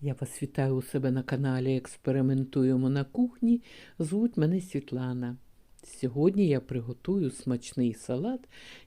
Я вас вітаю у себе на каналі Експериментуємо на кухні. Звуть мене Світлана. Сьогодні я приготую смачний салат,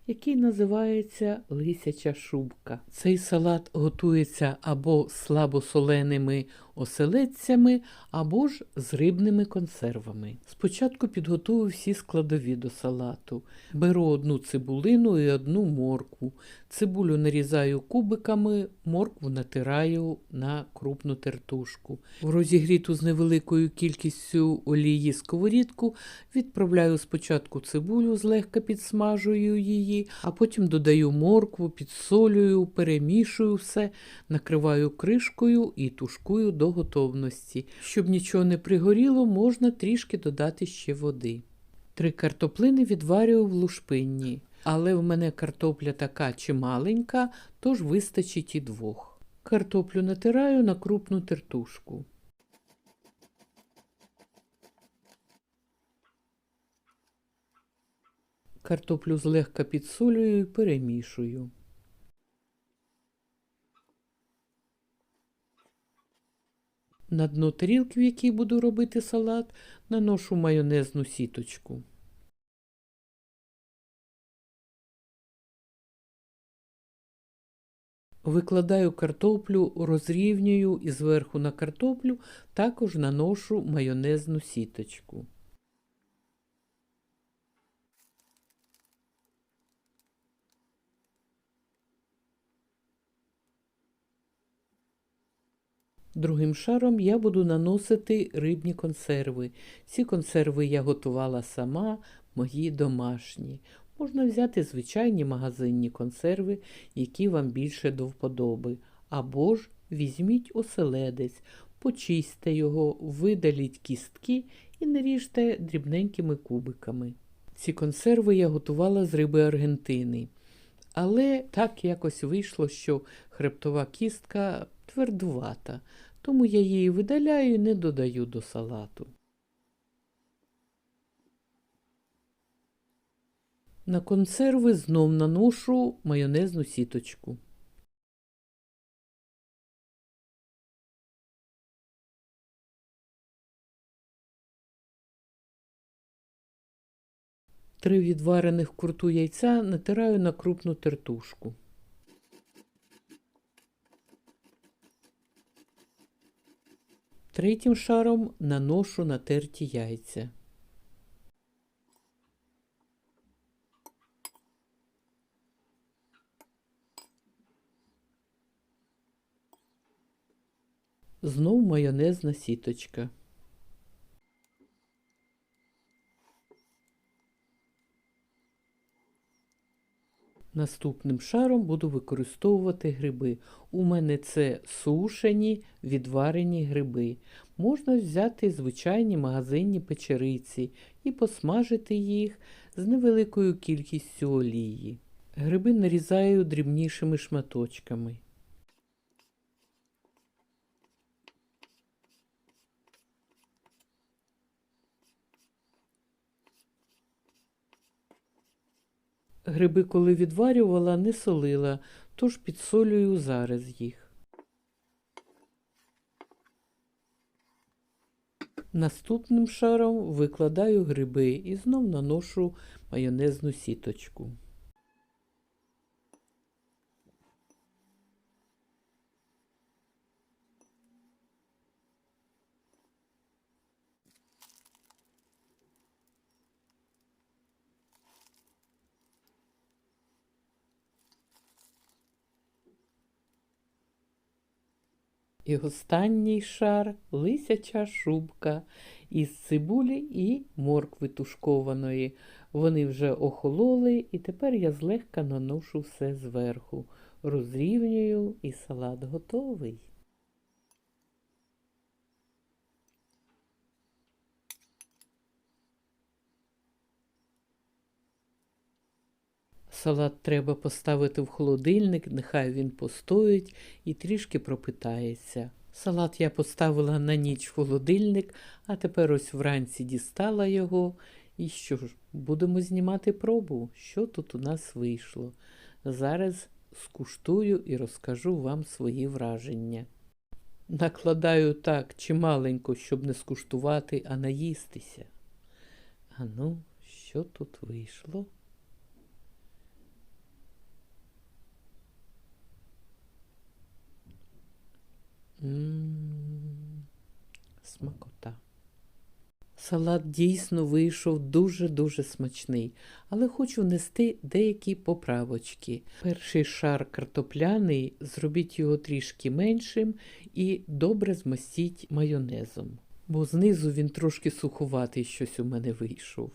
який називається лисяча шубка. Цей салат готується або слабосоленими оселедцями, або ж з рибними консервами. Спочатку підготую всі складові до салату. Беру одну цибулину і одну моркву. Цибулю нарізаю кубиками, моркву натираю на крупну тертушку. В розігріту з невеликою кількістю олії сковорідку відправляю спочатку цибулю, злегка підсмажую її, а потім додаю моркву, підсолюю, перемішую все, накриваю кришкою і тушкую до готовності. Щоб нічого не пригоріло, можна трішки додати ще води. Три картоплини відварюю в лушпинні, але в мене картопля така чималенька, тож вистачить і двох. Картоплю натираю на крупну тертушку. Картоплю злегка підсолюю і перемішую. На дно тарілки, в якій буду робити салат, наношу майонезну сіточку. Викладаю картоплю, розрівнюю і зверху на картоплю також наношу майонезну сіточку. Другим шаром я буду наносити рибні консерви. Ці консерви я готувала сама, мої домашні. Можна взяти звичайні магазинні консерви, які вам більше до вподоби. Або ж візьміть оселедець, почистьте його, видаліть кістки і наріжте дрібненькими кубиками. Ці консерви я готувала з риби Аргентини. Але так якось вийшло, що хребтова кістка твердувата, тому я її видаляю і не додаю до салату. На консерви знов наношу майонезну сіточку. Три відварених курту яйця натираю на крупну тертушку. Третім шаром наношу натерті яйця. Знов майонезна сіточка. Наступним шаром буду використовувати гриби. У мене це сушені, відварені гриби. Можна взяти звичайні магазинні печериці і посмажити їх з невеликою кількістю олії. Гриби нарізаю дрібнішими шматочками. Гриби, коли відварювала, не солила, тож підсолюю зараз їх. Наступним шаром викладаю гриби і знов наношу майонезну сіточку. І останній шар лисяча шубка із цибулі і моркви тушкованої. Вони вже охололи, і тепер я злегка наношу все зверху. Розрівнюю і салат готовий. Салат треба поставити в холодильник, нехай він постоїть і трішки пропитається. Салат я поставила на ніч в холодильник, а тепер ось вранці дістала його. І що ж, будемо знімати пробу, що тут у нас вийшло. Зараз скуштую і розкажу вам свої враження. Накладаю так чималенько, щоб не скуштувати, а наїстися. А ну, що тут вийшло? М, Смакота. Салат дійсно вийшов дуже-дуже смачний, але хочу внести деякі поправочки. Перший шар картопляний, зробіть його трішки меншим і добре змастіть майонезом, бо знизу він трошки суховатий щось у мене вийшов.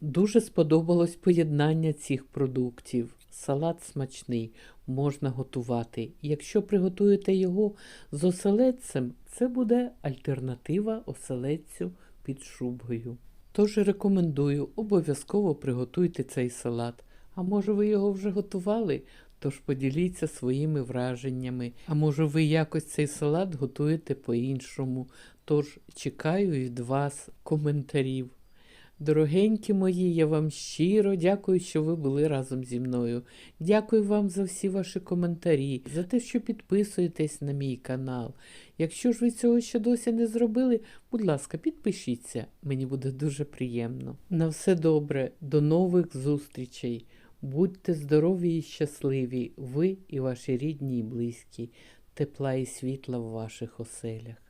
Дуже сподобалось поєднання цих продуктів. Салат смачний, можна готувати. Якщо приготуєте його з оселедцем, це буде альтернатива оселедцю під шубгою. Тож рекомендую, обов'язково приготуйте цей салат. А може ви його вже готували? Тож поділіться своїми враженнями. А може ви якось цей салат готуєте по-іншому. Тож чекаю від вас коментарів. Дорогенькі мої, я вам щиро дякую, що ви були разом зі мною. Дякую вам за всі ваші коментарі, за те, що підписуєтесь на мій канал. Якщо ж ви цього ще досі не зробили, будь ласка, підпишіться, мені буде дуже приємно. На все добре, до нових зустрічей. Будьте здорові і щасливі, ви і ваші рідні і близькі, тепла і світла в ваших оселях.